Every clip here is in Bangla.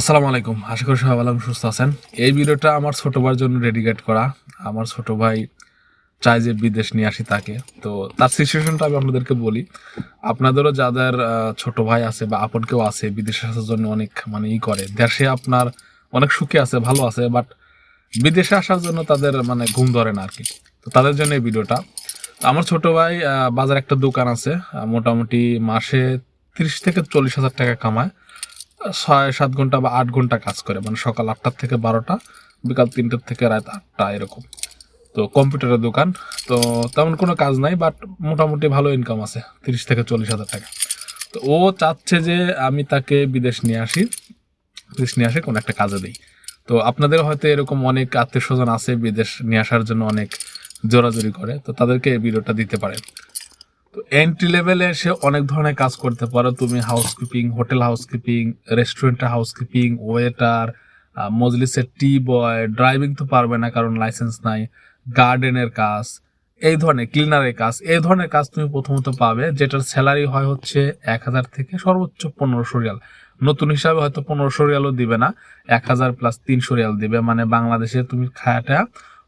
আসসালামু আলাইকুম। আশা করি সবাই ভালো সুস্থ আছেন। এই ভিডিওটা আমার ছোট ভাইয়ের জন্য ডেডিকেট করা। আমার ছোট ভাই চায় যে বিদেশ নিয়ে আসি তাকে। তো তার সিচুয়েশনটা আমি আপনাদেরকে বলি। আপনাদেরও যাদের ছোট ভাই আছে বা আপন কেউ আছে, বিদেশে আসার জন্য অনেক মানে ই করে। দেশে আপনার অনেক সুখে আছে, ভালো আছে বাট বিদেশে আসার জন্য তাদের মানে ঘুম ধরে না আর কি তো তাদের জন্য এই ভিডিওটা। আমার ছোট ভাই বাজার একটা দোকান আছে। মোটামুটি মাসে তিরিশ থেকে চল্লিশ হাজার টাকা কামায়। ছয়, সাত ঘণ্টা বা আট ঘণ্টা কাজ করে। মানে সকাল আটটার থেকে বারোটা, বিকাল তিনটার থেকে রাত আটটা, এরকম। তো কম্পিউটারের দোকান। তো তেমন কোনো কাজ নাই বাট মোটামুটি ভালো ইনকাম আছে, তিরিশ থেকে চল্লিশ হাজার টাকা। তো ও চাচ্ছে যে আমি তাকে বিদেশ নিয়ে আসি। বিদেশ নিয়ে আসে, কোনো একটা কাজে দিই। তো আপনাদের হয়তো এরকম অনেক আত্মীয় স্বজন আছে বিদেশ নিয়ে আসার জন্য অনেক জোরাজোরি করে। তো তাদেরকে এই ভিডিওটা দিতে পারেন। এন্ট্রি লেভেলে এসে অনেক ধরনের কাজ করতে পারো। তুমি হাউসকিপিং হোটেল হাউসকিপিং রেস্টুরেন্টের হাউসকিপিং ওয়েটার মজলিসের টি বয় ড্রাইভিং তো পারবে না কারণ লাইসেন্স নাই। গার্ডেনের কাজ, এই ধরনের ক্লিনারের কাজ, এই ধরনের কাজ তুমি প্রথমত পাবে, যেটার স্যালারি হয় হচ্ছে এক হাজার থেকে সর্বোচ্চ পনেরোশো রিয়াল। নতুন হিসাবে হয়তো পনেরোশো রিয়ালও দিবে না, এক হাজার প্লাস তিনশো রিয়াল দিবে। মানে বাংলাদেশে তুমি খায়াটা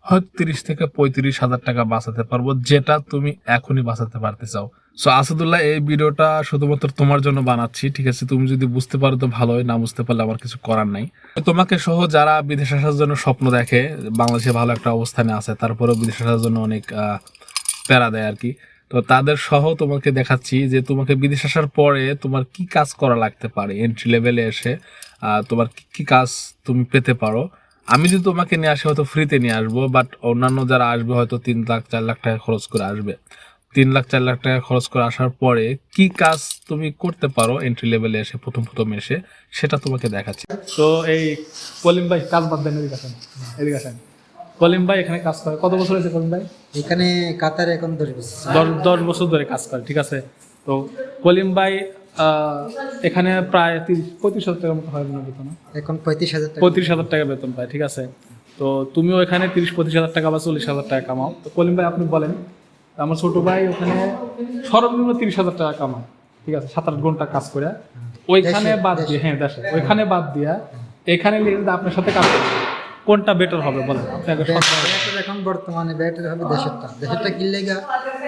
হয়তো তিরিশ থেকে পঁয়ত্রিশ হাজার টাকা বাঁচাতে পারব, যেটা তুমি এখনই বাঁচাতে পারতে চাও। সো আসাদুল্লাহ, এই ভিডিওটা শুধুমাত্র তোমার জন্য বানাচ্ছি, ঠিক আছে? তুমি যদি বুঝতে পারো তো ভালো হয়, না বুঝতে পারলে আমার কিছু করার নাই। তোমাকে সহ যারা বিদেশ আসার জন্য স্বপ্ন দেখে, বাংলাদেশে ভালো একটা অবস্থানে আছে, তারপরেও বিদেশ আসার জন্য অনেক প্যারা দেয় আর কি। তো তাদের সহ তোমাকে দেখাচ্ছি যে তোমাকে বিদেশ আসার পরে তোমার কি কাজ করা লাগতে পারে এন্ট্রি লেভেলে এসে তোমার কি কাজ তুমি পেতে পারো। আমি যদি তোমাকে নিয়ে আসি হয়তো ফ্রিতে নিয়ে আসব বাট অন্যান্য যারা আসবে হয়তো তিন লাখ চার লাখ টাকা খরচ করে আসবে। তিন লাখ চার লাখ টাকা খরচ করে আসার পরে কি কাজ তুমি করতে পারো এন্ট্রি লেভেলে এসে প্রথম প্রথম এসে সেটা তোমাকে দেখাচ্ছি। তো এই কলিম ভাই কাজ বাদ দেন এদিকে আসেন এদিকে আসেন। কলিম ভাই এখানে কাজ করে কত বছর হয়েছে কলিম ভাই? এখানে কাতারে এখন দশ বছর। দশ দশ বছর ধরে কাজ করে ঠিক আছে? তো কলিম ভাই এখানে প্রায় তিরিশ পঁয়ত্রিশ হাজার টাকার মতো হয় মনে হয় বেতন না? এখন পঁয়ত্রিশ হাজার পঁয়ত্রিশ হাজার টাকা বেতন পায় ঠিক আছে? তো তুমিও এখানে তিরিশ পঁয়ত্রিশ হাজার টাকা বা চল্লিশ হাজার টাকা কামাও। তো কলিম ভাই আপনি বলেন আমার ছোট ভাই ওখানে সর্বনিম্ন তিরিশ হাজার টাকা কামায় ঠিক আছে? সাত আট ঘণ্টা কাজ করে। ওইখানে বাদ দিয়ে হ্যাঁ দেশে। ওইখানে বাদ দিয়া এখানে আপনার সাথে কাজ করে, কোনটা বেটার হবে বলেন? আপনাকে এখন বর্তমানে বেটার হবে দেশেরটা। দেশেরটা কিনলে গা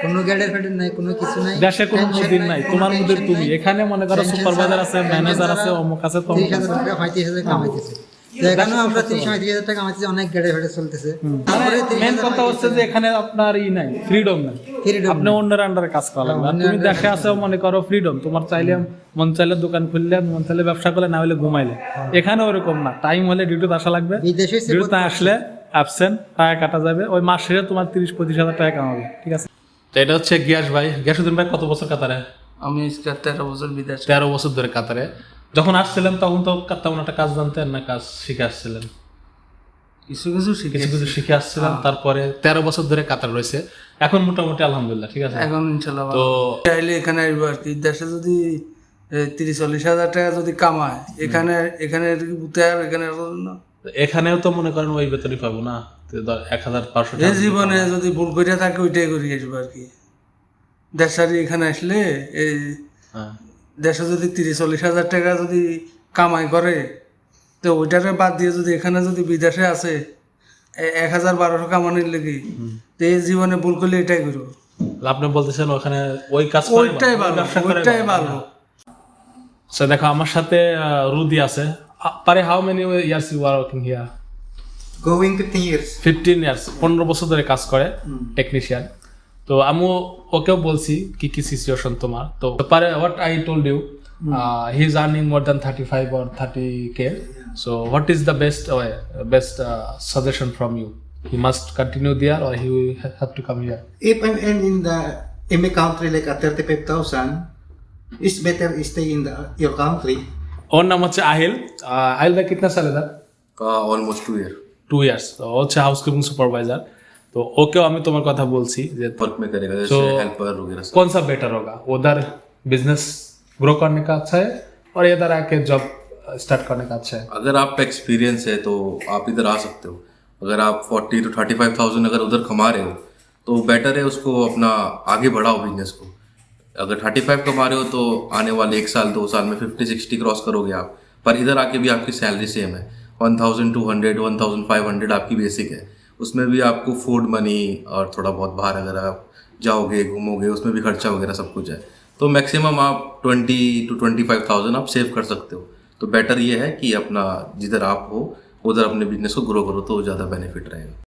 কোনো গ্যাডের ফ্যাডের নাই কোনো কিছু নাই দেশে কোনো মুদির নাই তোমার মধ্যে মুদির তুমি। এখানে মনে করো সুপারভাইজার আছে ম্যানেজার আছে অমুক আছে তমুক আছে। হয়তো টাকা কামাইতেছে। তো এখানেও আমরা তিরিশ পঁয়ত্রিশ হাজার টাকা কামাইতেছি অনেক ফ্যাডে চলতেছে। তারপরে মেন কথা হচ্ছে যে এখানে আপনার ই নাই ফ্রিডম নাই। Freedom আপনি অন্যের আন্ডারে কাজ করা লাগবে। তুমি দেশে আছে মনে করো ফ্রিডম তোমার চাইলে মন চাইলে দোকান খুললে মন চাইলে ব্যবসা করলে না হলে ঘুমাইলে। এখানে ওরকম না। টাইম হলে ডিউটিতে আসা লাগবে। ডিউটিতে আসলে অ্যাবসেন্ট টাকা কাটা যাবে। ওই মাস শেষে তোমার তিরিশ পঁচিশ হাজার টাকা কামাবে। ঠিক আছে? তো এটা হচ্ছে গিয়াস ভাই। গিয়াসুদ্দিন ভাই কত বছর কাতারে? আমি তেরো বছর বিদেশ। তেরো বছর ধরে কাতারে। যখন আসছিলেন তখন তো তেমন একটা কাজ জানতেন না কাজ শিখে আসছিলেন। কিছু কিছু শিখে কিছু কিছু শিখে আসছিলেন তারপরে তেরো বছর ধরে কাতার রয়েছে। এখন মোটামুটি আলহামদুলিল্লাহ ঠিক আছে? এখন ইনশাল্লাহ তো চাইলে এখানে আসব আর কি দেশে যদি তিরিশ চল্লিশ হাজার টাকা যদি কামায় এখানে এখানে এখানে এখানেও তো মনে করেন ওই বেতনই পাবো না এক হাজার পাঁচশো এই জীবনে যদি ভুল করে থাকে ওইটাই করি আসব আর কি। দেশারি এখানে আসলে এই হ্যাঁ। দেশে যদি তিরিশ চল্লিশ হাজার টাকা যদি কামাই করে তো ওইটারে বাদ দিয়ে যদি এখানে যদি বিদেশে আছে এক হাজার বারোশো কামানোর লেগে তো এই জীবনে ভুল করলে এটাই করব। আপনি বলতেছেন ওখানে ওই কাজ ওইটাই ভালো ওইটাই ভালো। আচ্ছা দেখো আমার সাথে রুদি আছে। পারে how many years you are working here going years fifteen years পনেরো বছর ধরে কাজ করে টেকনিশিয়ান তো আমি ওকেও বলছি কি কি সিচুয়েশন তোমার তো পারে what I told you he is earning more than thirty five or thirty K so what is the best way best suggestion from you he must continue there or he will have to come here if I'm in, in the in a country like a thirty-five thousand, it's better stay in the your country. ওর নাম হচ্ছে আহিল আহ, আহিল ভাই কিতনা সাল ইধার almost two year two years তো ও হচ্ছে হাউসকিপিং সুপারভাইজার তো ওকেও আমি তোমার কথা বলছি যে वर्क में करेगा जैसे So- हेल्पर वगैरह सब कौन सा बेटर होगा उधर बिजनेस ग्रो करने का अच्छा है और इधर आके जॉब स्टार्ट करने का अच्छा है अगर आप एक्सपीरियंस है तो आप इधर आ सकते हो अगर आप forty two thirty five thousand अगर उधर कमा रहे हो तो बेटर है उसको अपना आगे बढ़ाओ बिजनेस को अगर थर्टी फाइव कमा रहे हो तो आने वाले एक साल दो साल में फिफ्टी सिक्सटी क्रॉस करोगे आप पर इधर आके भी आपकी सैलरी सेम है one thousand two hundred one thousand five hundred आपकी बेसिक है उसमें भी आपको फ़ूड मनी और थोड़ा बहुत बाहर अगर आप जाओगे, घूमोगे, उसमें भी खर्चा वगैरह सब कुछ है। तो मैक्सिमम आप twenty two twenty five thousand आप सेव कर सकते हो। तो बेटर ये है कि अपना जिधर आप हो, उधर अपने बिज़नेस को ग्रो करो तो ज़्यादा बेनिफिट रहेगा।